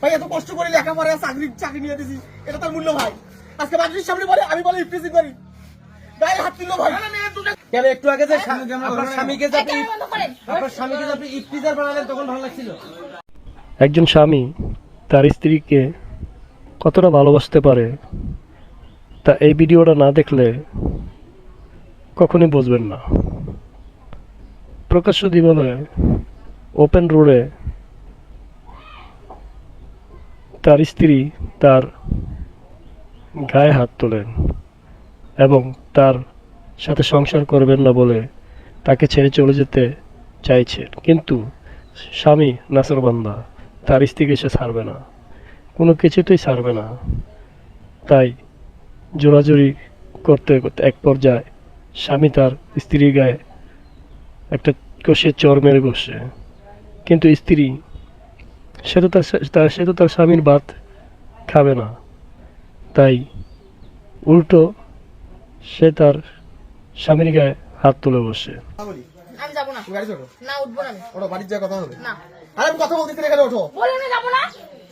ভাই। এত কষ্ট করে লেখাপড়া চাকরি চাকরি নিয়ে দিছি এটা তার মূল্য ভাই আজকে মানুষের সামনে বলে আমি বলে ইফটিজিং করি গায়ে হাত তুললো ভাই কেন একটু আগে যে স্বামীকে যে। আপনার স্বামীকে যে আপনি বানালেন তখন ভালো লাগছিল একজন স্বামী তার স্ত্রীকে কতটা ভালোবাসতে পারে, তা এই ভিডিওটা না দেখলে কখনই বুঝবেন না। প্রকাশ্য জীবনে ওপেন রোডে তার স্ত্রী তার গায়ে হাত তোলেন এবং তার সাথে সংসার করবেন না বলে তাকে ছেড়ে চলে যেতে চাইছেন। কিন্তু স্বামী নাসরবান্দা তার স্ত্রীকে সে ছাড়বে না। কোনো কিছুতেই ছাড়বে না। তাই জোরাজুরি করতে করতে এক পর্যায়ে স্বামী তার স্ত্রীর গায়ে একটা কষে চর মেরে বসছে কিন্তু স্ত্রী সে তো তার সে তো তার স্বামীর ভাত খাবে না। তাই উল্টো সে তার স্বামীর গায়ে হাত তুলে বসে। আমি যাব না, উঠবো না বাড়ির যা কথা হবে। না। আরে আমি কথা বলতেছি না, এখানে ওঠো বলে না যাব না।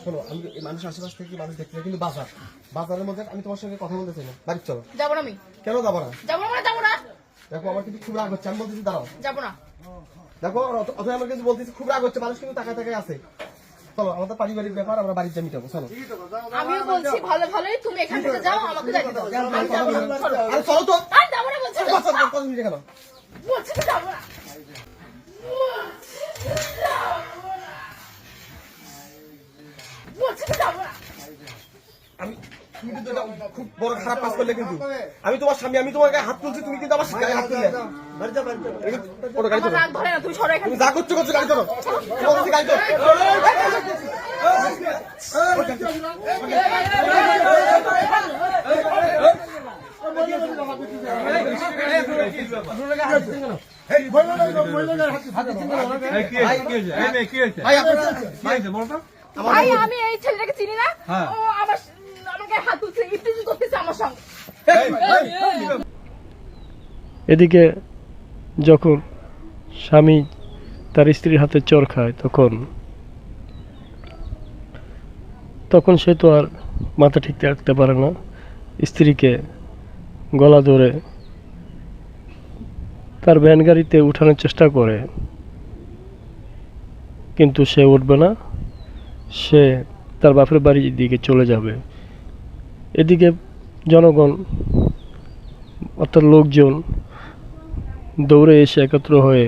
শোনো আমি এই মানুষ আশেপাশ থেকে মানুষ দেখতে কিন্তু বাজার বাজারের মধ্যে আমি তোমার সঙ্গে কথা বলতে চাই না বাড়ি চলো যাব না আমি। কেন যাব না যাব না মানে যাব না। দেখো আমার কিন্তু খুব রাগ হচ্ছে আমি বলতেছি দাঁড়াও যাব না। দেখো অথবা আমার কিন্তু বলতেছি খুব রাগ হচ্ছে মানুষ কিন্তু টাকা টাকায় আছে চলো আমাদের পারিবারিক ব্যাপার আমরা বাড়ির জামি যাব চলো আমিও বলছি ভালো ভালোই তুমি এখান থেকে যাও আমাকে যাইতে দাও চলো। আরে চলো তো আর যাব না বলছি কথা বলছি কেন বলছি যাব না খুব বড় খারাপ কাজ করলে কিন্তু আমি তোমার স্বামী আমি তোমাকে হাত তুলছি তুমি কিন্তু আমার গায়ে হাত তুললে ওটা গাড়ি চলো তুমি সরো এখান তুমি থেকে। যা করছ করছ গাড়ি চলো গাড়ি চলো ভাই আমি এই ছেলেটাকে চিনি না ও আমার আমাকে হাত তুলছে ইফতিজি করতেছে আমার সঙ্গে। এদিকে যখন স্বামী তার স্ত্রীর হাতে চর খায় তখন তখন সে তো আর মাথা ঠিক রাখতে পারে না। স্ত্রীকে গলা ধরে তার ভ্যান গাড়িতে উঠানোর চেষ্টা করে কিন্তু সে উঠবে না। সে তার বাপের বাড়ির দিকে চলে যাবে। এদিকে জনগণ অর্থাৎ লোকজন দৌড়ে এসে একত্র হয়ে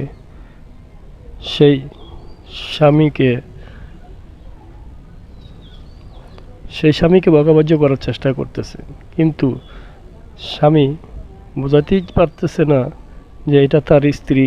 সেই স্বামীকে সেই স্বামীকে বকাবাজ্য করার চেষ্টা করতেছে কিন্তু স্বামী বোঝাতেই পারতেছে না যে এটা তার স্ত্রী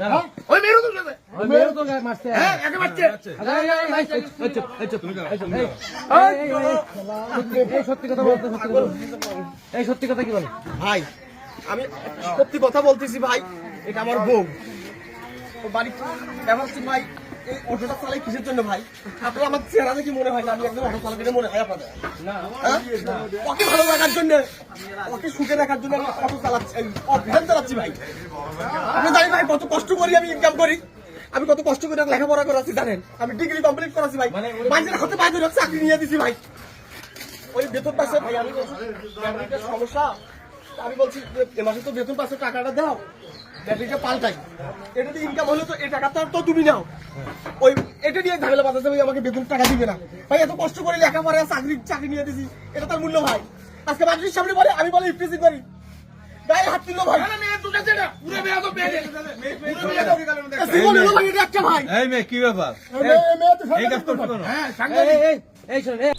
না। আমি। এই সত্যি কথা কি বলে ভাই আমি সত্যি কথা বলতেছি ভাই এটা আমার বউ বাড়ি ভাই এই অটোটা চালাই কিসের জন্য ভাই? আপনার আমার চেহারা দেখি মনে হয় না আমি একদম অটো চালকের মনে হয় আপনাদের? ওকে ভালো রাখার জন্য ওকে সুখে রাখার জন্য আমি অটো চালাচ্ছি অভিযান চালাচ্ছি ভাই। আপনি ভাই কত কষ্ট করি আমি ইনকাম করি। আমি কত কষ্ট করে লেখাপড়া করাচ্ছি জানেন? আমি ডিগ্রি কমপ্লিট করাচ্ছি ভাই। মাঝের হাতে বাইরে চাকরি নিয়ে দিছি ভাই। ওই বেতন পাশে ভাই আমি সমস্যা? আমি বলছি এ মাসে তো বেতন পাশে টাকাটা দাও। ব্যাটারিটা পাল্টাই এটা দিয়ে ইনকাম হলে তো এই টাকাটা তো তুমি নাও। ওই এটা দিয়ে ঝামেলা বাঁধাতে ভাই আমাকে বেতন টাকা দিবে না। ভাই এত কষ্ট করে লেখাপড়া চাকরি চাকরি নিয়ে দিছি। এটা তার মূল্য ভাই। আজকে মানুষের সামনে বলে আমি বলে ইফটিজিং করি। গায়ে হাত তুললো ভাই। জীবন হলো ভাই এটা একটা ভাই। এই মেয়ে কি ব্যাপার? এই কাজ করছ কেন? এই, এই, এই শোন, এই,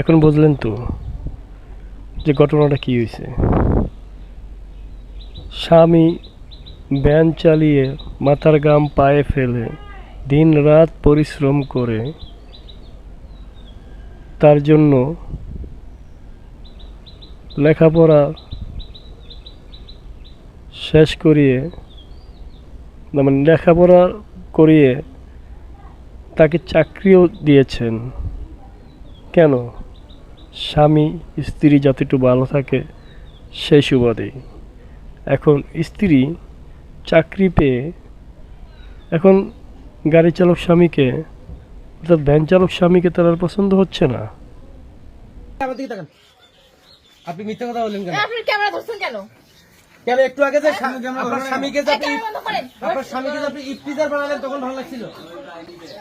এখন বুঝলেন তো যে ঘটনাটা কি হয়েছে। স্বামী ভ্যান চালিয়ে মাথার গাম পায়ে ফেলে দিন রাত পরিশ্রম করে। তার জন্য লেখাপড়া শেষ করিয়ে মানে লেখাপড়া করিয়ে তাকে চাকরিও দিয়েছেন। কেন? স্বামী, স্ত্রী যাতে ভালো থাকে সেই সুবাদে। এখন স্ত্রী চাকরি পেয়ে এখন গাড়ি চালক স্বামীকে অর্থাৎ ভ্যান চালক স্বামীকে তার আর পছন্দ হচ্ছে না। আমার দিকে তাকান। আপনি মিথ্যা কথা বললেন কেন? আপনি ক্যামেরা ধরছেন কেন? কেন একটু আগে যে আপনার স্বামীকে যে আপনি ক্যামেরা বন্ধ করেন। আপনার স্বামীকে যে আপনি ইফতিজার বানালেন তখন ভালো লাগছিল।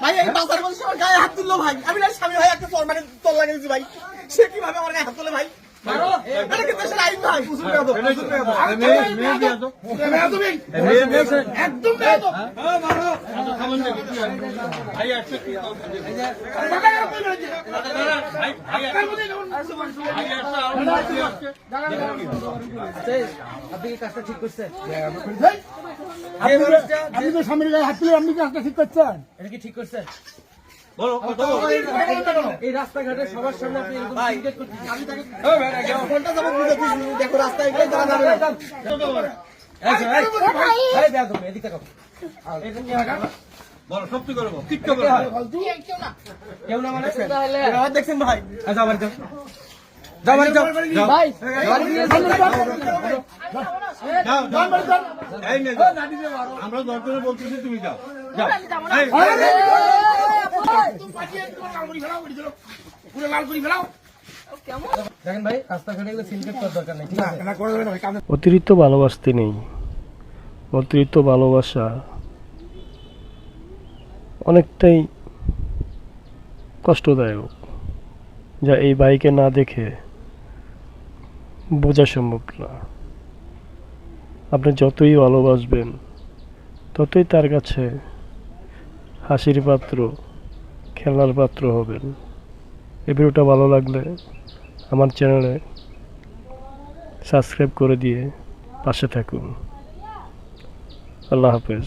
ভাই এই বাজার মধ্যে সবার গায়ে হাত তুললো ভাই। আমি না স্বামী ভাই একটা ফরমানে তল লাগিয়েছি ভাই। সে কীভাবে আমার গায়ে হাত তুলে ভাই? আপনি কি কাজটা ঠিক করছেন আপনি তো স্বামীর গায়ে হাত তুলে আপনি কাজটা ঠিক করছেন এটা কি ঠিক করছেন এই রাস্তাঘাটে সবার সামনে আপনি দেখো রাস্তায়। বলো সত্যি কিচ্ছু কেউ- না মানে দেখছেন ভাই আচ্ছা, যাও। যাও যাও। ভাই যাও। আমরা দরকারে বলতেছি তুমি যাও যাও অতিরিক্ত ভালোবাসতে নেই। অতিরিক্ত ভালোবাসা অনেকটাই কষ্টদায়ক, যা এই বাইকে না দেখে বোঝা সম্ভব না। আপনি যতই ভালোবাসবেন, ততই তার কাছে হাসির পাত্র। খেলনার পাত্র হবেন। এই ভিডিওটা ভালো লাগলে আমার চ্যানেলে সাবস্ক্রাইব করে দিয়ে পাশে থাকুন। আল্লাহ হাফেজ।